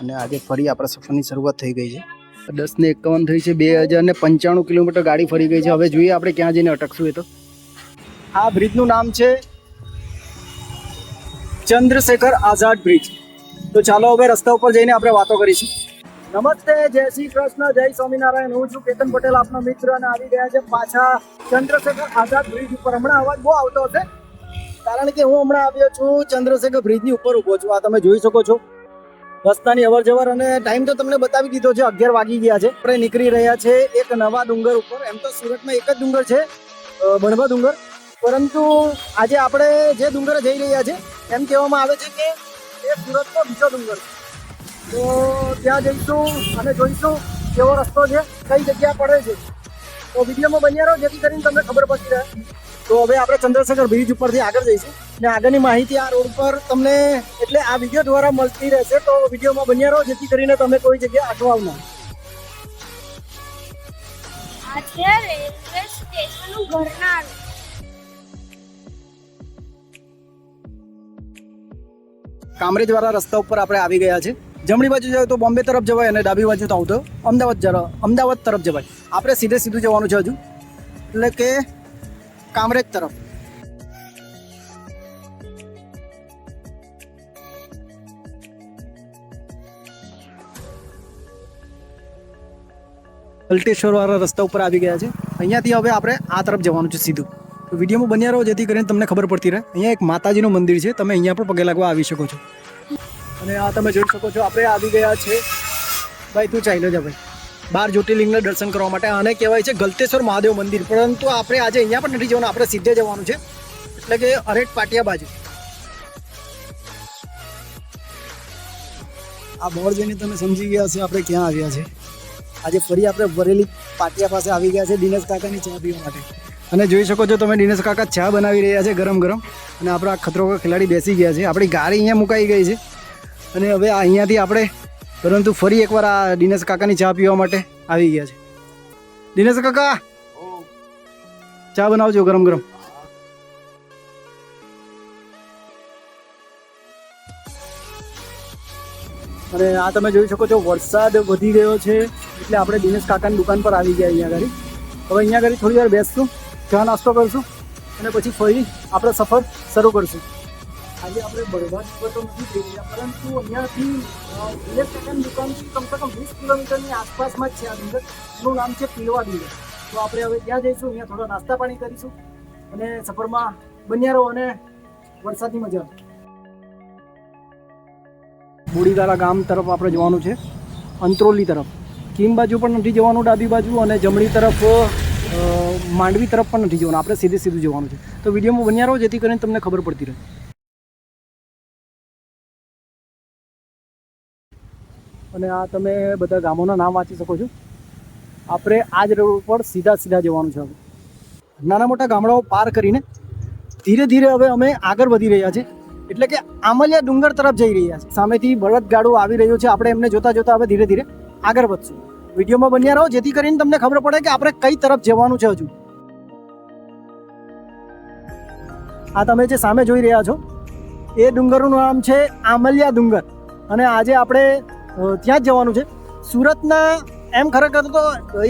અને આજે ફરી આપણા સફરની શરૂઆત થઈ ગઈ છે. દસ ને એકાવન થઈ છે, બે હજાર ને પંચાણું કિલોમીટર ગાડી ફરી ગઈ છે. હવે જોઈએ આપણે ક્યાં જઈને અટકશું એ તો. આ બ્રિજનું નામ છે ચંદ્રશેખર આઝાદ બ્રિજ. તો ચાલો હવે રસ્તા ઉપર જઈને આપણે વાતો કરીશું. નમસ્તે, જય શ્રી કૃષ્ણ, જય સ્વામિનારાયણ. હું છું કેતન પટેલ, આપનો મિત્ર અને આવી ગયા છે પાછા ચંદ્રશેખર આઝાદ બ્રિજ ઉપર. હમણાં અવાજ બહુ આવતો હશે. કારણ કે હું હમણાં આવ્યો છું ચંદ્રશેખર બ્રિજની ઉપર ઊભો છું. આ તમે જોઈ શકો છો. રસ્તાની અવર જવર અને ટાઈમ તો તમને બતાવી દીધો છે, અગિયાર વાગી ગયા છે. આપણે નીકળી રહ્યા છે એક નવા ડુંગર ઉપર. એમ તો સુરતમાં એક જ ડુંગર છે બણભા ડુંગર. પરંતુ આજે આપણે જે ડુંગરે જઈ રહ્યા છે, એમ કહેવામાં આવે છે કે એ સુરતનો બીજો ડુંગર તો ત્યાં જઈશું અને જોઈશું કેવો રસ્તો છે, કઈ જગ્યા પડે છે. તો વિડીયોમાં બન્યા રહો, જેથી કરીને તમને ખબર પડતી રહે. તો હવે આપણે ચંદ્રશેખર બ્રિજ ઉપરથી આગળ જઈશું. ને આગળની માહિતી આ રોડ પર તમને એટલે આ વીડિયો દ્વારા મળતી રહેશે. તો વિડીયોમાં બન્યા રહો જેથી કરીને તમે કોઈ જગ્યાએ અટવાવ ના. આ છે રેલવે સ્ટેશનનું ઘરનારું. કામરેજ વાળા રસ્તા ઉપર આપણે આવી ગયા છે જમણી બાજુ જાય તો બોમ્બે તરફ જવાય અને ડાબી બાજુ તો આવતો અમદાવાદ જરા અમદાવાદ તરફ જવાય. આપણે સીધે સીધું જવાનું છે હજુ. એટલે કે કામરેજ તરફ. અલ્ટેશ્વર વાળા રસ્તા ઉપર આવી ગયા છે. અહીંયાથી હવે આપણે આ તરફ જવાનું છે સીધું. તો વિડીયોમાં બન્યા રહો, જેથી કરીને તમને ખબર પડતી રહે. અહીંયા એક માતાજીનું મંદિર છે. તમે અહીંયા પણ પગે લાગવા આવી શકો છો. અને આ તમે જોઈ શકો છો, આપણે આવી ગયા છે. ભાઈ, તું ચાલ્યો જા ભાઈ. બાર જ્યોતિર્લિંગના દર્શન કરવા માટે. આને કહેવાય છે ગલતેશ્વર મહાદેવ મંદિર. પરંતુ આપણે આજે અહીંયા પણ નથી જવાનું. આપણે સીધે જવાનું છે. એટલે કે અરેટ પાટિયા બાજુ. આ બોર્ડ જોઈને તમે સમજી ગયા છે આપણે ક્યાં આવ્યા છે. આજે ફરી આપણે વરેલી પાટિયા પાસે આવી ગયા છે દિનેશ કાકાની ચા પીવા માટે. અને જોઈ શકો છો તમે દિનેશ કાકા ચા બનાવી રહ્યા છે ગરમ ગરમ. અને આપણા ખતરો ખેલાડી બેસી ગયા છે. આપણી ગાડી અહીંયા મુકાઈ ગઈ છે. અને હવે આ અહીંયાથી આપણે પરંતુ ફરી એકવાર આ દિનેશ કાકાની ચા પીવા માટે આવી ગયા છે. દિનેશ કાકા! ચા બનાવજો ગરમ ગરમ. અને આ તમે જોઈ શકો છો, વરસાદ વધી ગયો છે. એટલે આપણે દિનેશ કાકાની દુકાન પર આવી ગયા અહીંયા ઘડી હવે અહીંયા ઘડી થોડી વાર બેસશું, ચા નાસ્તો કરશું, અને પછી ફરી આપણે સફર શરૂ કરશું. આજે આપણે બરબાદ પર તો નથી થઈ રહ્યા, પરંતુ અહીંયાથી કાકાની દુકાનથી કમસે કમ વીસ કિલોમીટરની આસપાસમાં જ છે. આ ડુંગર એનું નામ છે પીલવા ડુંગર તો આપણે હવે ત્યાં જઈશું, અહીંયા થોડા નાસ્તા પાણી કરીશું અને સફરમાં બન્યા રહો અને વરસાદની મજા બોડીગાળા ગામ તરફ આપણે જવાનું છે, અંત્રોલી તરફ. કીમ બાજુ પણ નથી જવાનું, ડાબી બાજુ અને જમણી તરફ માંડવી તરફ પણ નથી જવાનું. આપણે સીધે સીધું જવાનું છે. તો વિડીયોમાં બન્યા રહો, જેથી કરીને તમને ખબર પડતી રહે. અને આ તમે બધા ગામોના નામ વાંચી શકો છો. આપણે આ જ રોડ ઉપર સીધા સીધા જવાનું છે નાના મોટા ગામડાઓ પાર કરીને ધીરે ધીરે હવે અમે આગળ વધી રહ્યા છે એટલે કે આમલિયા ડુંગર તરફ જઈ રહ્યા છે. સામેથી બળદગાડું આવી રહ્યું છે. આપણે એમને જોતા જોતા હવે ધીરે ધીરે આગળ વધશું. વિડીયોમાં બન્યા રહો, જેથી કરીને તમને ખબર પડે કે આપણે કઈ તરફ જવાનું છે હજુ. આ તમે જે સામે જોઈ રહ્યા છો, એ ડુંગરનું નામ છે આમલિયા ડુંગર. અને આજે આપણે ત્યાં જ જવાનું છે. સુરતના એમ ખરેખર તો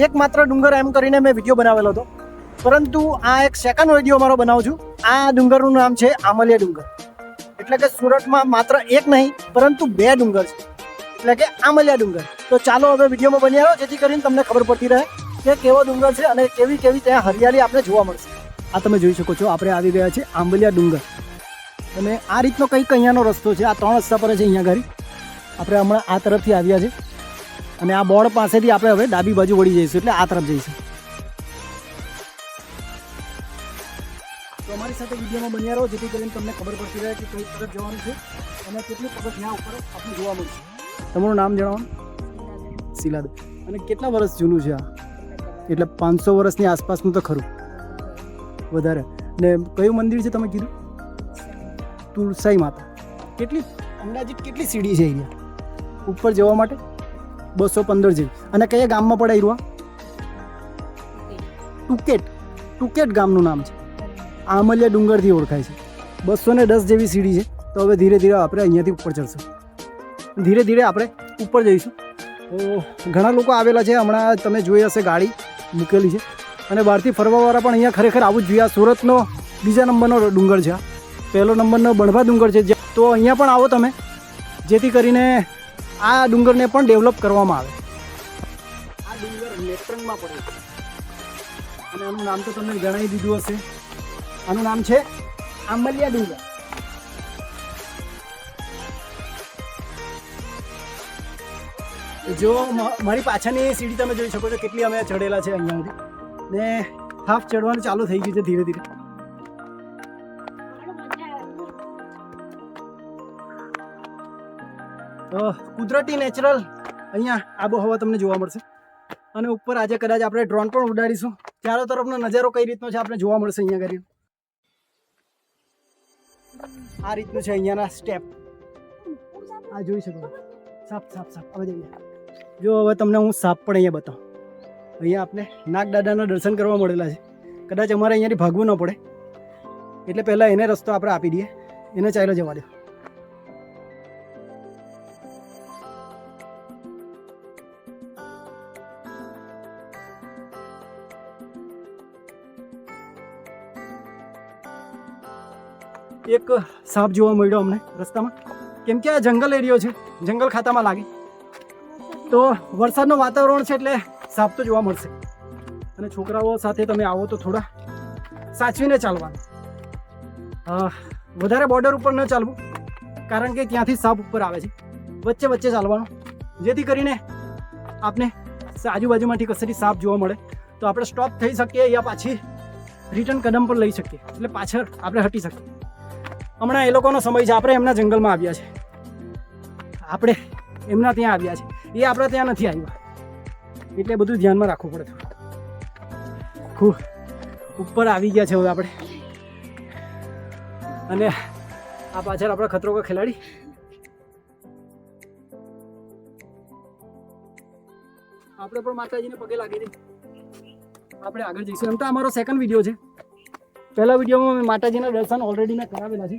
એકમાત્ર ડુંગર એમ કરીને મેં વીડિયો બનાવેલો હતો. પરંતુ આ એક સેકન્ડ વીડિયો મારો બનાવું છું. આ ડુંગરનું નામ છે આમલિયા ડુંગર. એટલે કે સુરતમાં માત્ર એક નહીં, પરંતુ બે ડુંગર છે. એટલે કે આમલિયા ડુંગર. તો ચાલો હવે વિડીયોમાં બની આવ્યો, જેથી કરીને તમને ખબર પડતી રહે કે કેવો ડુંગર છે અને કેવી કેવી ત્યાં હરિયાળી આપણે જોવા મળશે. આ તમે જોઈ શકો છો, આપણે આવી ગયા છે આંબલિયા ડુંગર. અને આ રીતનો કંઈક અહીંયાનો રસ્તો છે, આ ત્રણ રસ્તા પર છે અહીંયા ઘરી. આપણે હમણાં આ તરફથી આવ્યા છે અને આ બોર્ડ પાસેથી આપણે હવે ડાબી બાજુ વળી જઈશું, એટલે આ તરફ જઈશું. તો અમારી સાથે વિડીયોમાં બન્યા રહો, જેથી કરીને તમને ખબર પડતી રહે કે કઈ તરફ જવાનું છે અને કેટલી પગથિયાં ઉપર આપણે જોવા મળશે. તમારું નામ જણાવો. શિલાદ. અને કેટલા વર્ષ જૂનું છે આ? એટલે પાંચસો વર્ષની આસપાસનું તો ખરું. વધારે. ને કયું મંદિર છે તમે કીધું? તુલસાઈ માતા. કેટલી, અંદાજિત કેટલી સીડી છે અહીંયા? ઉપર જવા માટે? બસો પંદર જેવી. અને કયા ગામમાં પડે રહ્યું ટુકેટ. ટુકેટ ગામનું નામ છે. આમલિયા ડુંગરથી ઓળખાય છે. બસો ને દસ જેવી સીડી છે. તો હવે ધીરે ધીરે આપણે અહીંયાથી ઉપર ચડશું. ધીરે ધીરે આપણે ઉપર જઈશું. તો ઘણા લોકો આવેલા છે. હમણાં તમે જોઈ હશે ગાડી મૂકેલી છે. અને બહારથી ફરવાવાળા પણ અહીંયા ખરેખર આવું જ જોઈએ. આ સુરતનો બીજા નંબરનો ડુંગર છે. પહેલો નંબરનો બણભા ડુંગર છે. તો અહીંયા પણ આવો તમે. જેથી કરીને આ ડુંગરને પણ ડેવલપ કરવામાં આવે. આ ડુંગર નેત્રંગમાં પડે અને એનું નામ તો તમને જણાવી દીધું હશે. આનું નામ છે આંબલિયા ડુંગર. જો મારી પાછળની સીડી તમે જોઈ શકો છો કેટલી અમે ચડેલા છે અહીંયા સુધી. ને હાફ ચડવાનું ચાલુ થઈ ગયું છે ધીરે ધીરે. કુદરતી નેચરલ અહીંયા આબોહવા તમને જોવા મળશે. અને ઉપર આજે કદાચ આપણે ડ્રોન પણ ઉડાડીશું. ચારો તરફનો નજારો કઈ રીતનો છે આપણે જોવા મળશે અહીંયા કરી આ રીતનું છે અહીંયાના સ્ટેપ આ જોઈ શકો. સાપ સાપ સાપ હવે જઈએ જો હવે તમને હું સાપ પણ અહીંયા બતાવું. અહીંયા આપણે નાગદાદાના દર્શન કરવા મળેલા છે. કદાચ અમારે અહીંયાથી ભાગવું ન પડે. એટલે પહેલાં એને રસ્તો આપણે આપી દઈએ. એને ચાલ્યો જવા દો. એક સાપ જોવા મળ્યો અમને રસ્તામાં. કેમ કે આ જંગલ એરિયો છે, જંગલ ખાતામાં લાગે. તો વરસાદનું વાતાવરણ છે એટલે સાપ તો જોવા મળશે. અને છોકરાઓ સાથે તમે આવો તો થોડા સાચવીને ચાલવાનું વધારે બોર્ડર ઉપર ન ચાલવું, કારણ કે ત્યાંથી સાપ ઉપર આવે છે. વચ્ચે વચ્ચે ચાલવાનું. જેથી કરીને આપને આજુબાજુમાંથી કસેથી સાપ જોવા મળે. તો આપણે સ્ટોપ થઈ શકીએ, યા પાછી રિટર્ન કદમ પર લઈ શકીએ. એટલે પાછળ આપણે હટી શકીએ. હમણાં એ લોકોનો સમય છે, આપણે એમના જંગલમાં આવ્યા છે. આપણે એમના ત્યાં આવ્યા છે. એ આપણા ત્યાં નથી આવ્યા. એટલે બધું ધ્યાનમાં રાખવું પડે થોડું. ખૂબ ઉપર આવી ગયા છે હવે આપણે. અને આ પાછળ આપણા ખતરો કા ખેલાડી. આપણે પણ માતાજીને પગે લાગી દઈએ આપણે આગળ જઈશું. એમ તો અમારો સેકન્ડ વીડિયો છે. પહેલા વિડીયોમાં મેં માતાજીના દર્શન ઓલરેડી મેં કરાવેલા છે.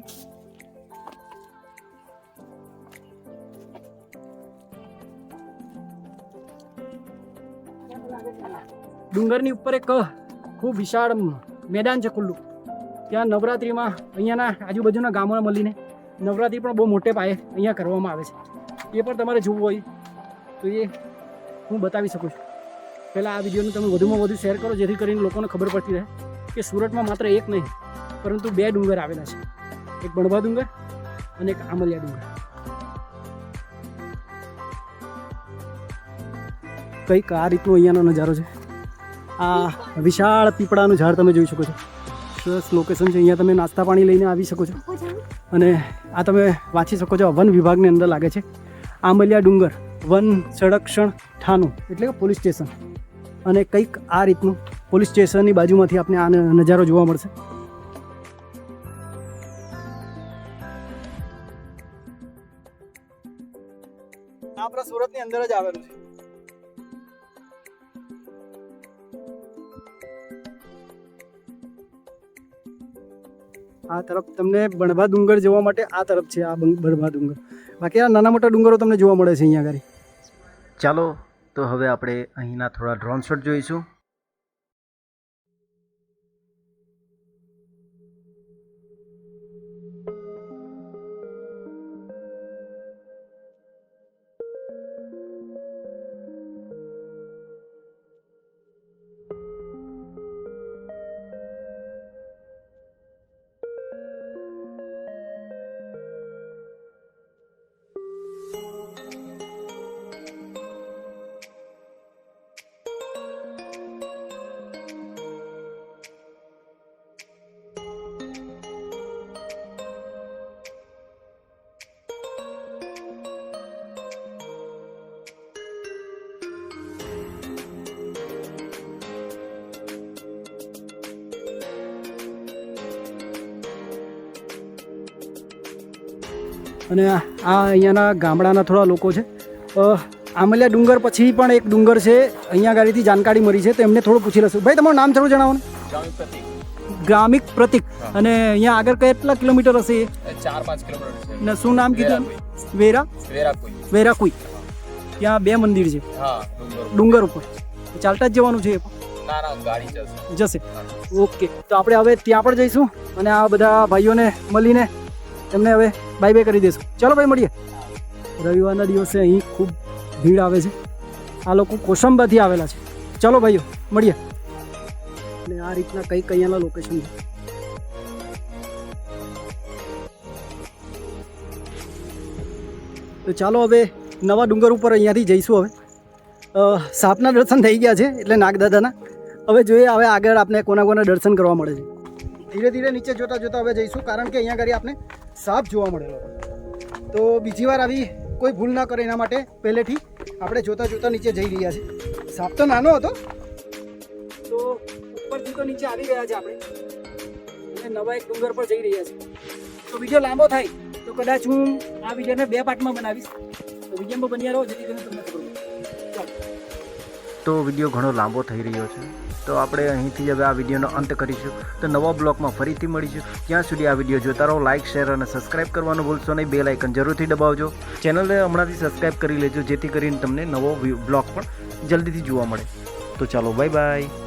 ડુંગરની ઉપર એક ખૂબ વિશાળ મેદાન છે ખુલ્લું. ત્યાં નવરાત્રિમાં અહીંયાના આજુબાજુના ગામોને મળીને નવરાત્રિ પણ બહુ મોટે પાયે અહીંયા કરવામાં આવે છે. એ પણ તમારે જોવું હોય તો એ હું બતાવી શકું છું. પહેલાં આ વિડીયોને તમે વધુમાં વધુ શેર કરો, જેથી કરીને લોકોને ખબર પડતી રહે. કે સુરતમાં માત્ર એક નહીં, પરંતુ બે ડુંગર આવેલા છે. એક બણભા ડુંગર અને એક આમલિયા ડુંગર. કંઈક આ રીતનો અહીંયાનો નજારો છે. આ વિશાળ પીપળાનું ઝાડ તમે જોઈ શકો છો. સરસ લોકેશન છે. અહીંયા તમે નાસ્તા પાણી લઈને આવી શકો છો. અને આ તમે વાંચી શકો છો. વન વિભાગની અંદર લાગે છે. આમલિયા ડુંગર વન સંરક્ષણ ઠાનું એટલે કે પોલીસ સ્ટેશન. અને કંઈક આ રીતનું પોલીસ સ્ટેશનની બાજુમાંથી આપને આ નજારો જોવા મળશે. આપણા સુરતની અંદર જ આવેલું છે. આ તરફ તમને બણભા ડુંગર જોવા માટે આ તરફ છે આ બણભા ડુંગર. બાકી આ નાના મોટા ડુંગરો તમને જોવા મળે છે અહીંયા આગળ. ચાલો તો હવે આપણે અહીંના થોડા ડ્રોન શોટ જોઈશું. અને આ અહીંયાના ગામડાના થોડા લોકો છે. આમલિયા ડુંગર પછી પણ એક ડુંગર છે. અહીંયા ગાડીથી જાણકારી મળી છે. તો એમને થોડું પૂછી લઈશું. ભાઈ તમારું નામ થોડું જણાવો ને. ગ્રામિક પ્રતિક. અને અહીંયા આગળ કેટલા કિલોમીટર હશે એ? ચાર પાંચ કિલોમીટર ને શું નામ કીધું વેરા વેરા? કોઈ વેરાકુઈ. ત્યાં બે મંદિર છે. ડુંગર ઉપર. ચાલતા જ જવાનું છે જશે. ઓકે. તો આપણે હવે ત્યાં પણ જઈશું. અને આ બધા ભાઈઓને મળીને એમને હવે બાય બાય કરી દઈશું. ચાલો ભાઈ મળીએ. રવિવારના દિવસે અહીં ખૂબ ભીડ આવે છે. આ લોકો કોસંબાથી આવેલા છે. ચાલો ભાઈઓ, મળીએ. અને આ રીતના કંઈક અહીંયાના લોકેશન છે. તો ચાલો હવે નવા ડુંગર ઉપર અહીંયાથી જઈશું હવે. સાપના દર્શન થઈ ગયા છે એટલે નાગદાદાના. હવે જોઈએ હવે આગળ આપણે કોના કોના દર્શન કરવા મળે છે. ધીરે ધીરે નીચે જોતા જોતા હવે જઈશું, કારણ કે અહીંયા આગળ આપણે સાપ જોવા મળેલો. તો બીજી વાર આવી કોઈ ભૂલ ના કરે એના માટે પહેલેથી આપણે જોતા જોતા નીચે જઈ રહ્યા છે સાપ તો નાનો હતો. તો ઉપરથી તો નીચે આવી ગયા છે આપણે. અને નવા એક ડુંગર પર જઈ રહ્યા છે તો વીડિયો લાંબો થાય, તો કદાચ હું આ વિડીયોને બે પાર્ટમાં બનાવીશ. તો વિડીયોમાં બન્યા રહો, જેથી કરીને તમને ખબર ચાલો. તો વીડિયો ઘણો લાંબો થઈ રહ્યો છે. તો આપણે અહીંથી હવે આ વિડીયોનો અંત કરીશું. તો નવા બ્લોગમાં ફરીથી મળીશું. ત્યાં સુધી આ વીડિયો જોતા રહો લાઇક શેર અને સબસ્ક્રાઇબ કરવાનું ભૂલશો નહીં. બે લાઇકન જરૂરથી દબાવજો. ચેનલને હમણાંથી સબસ્ક્રાઇબ કરી લેજો, જેથી કરીને તમને નવો બ્લોગ પણ જલ્દીથી જોવા મળે. તો ચાલો બાય બાય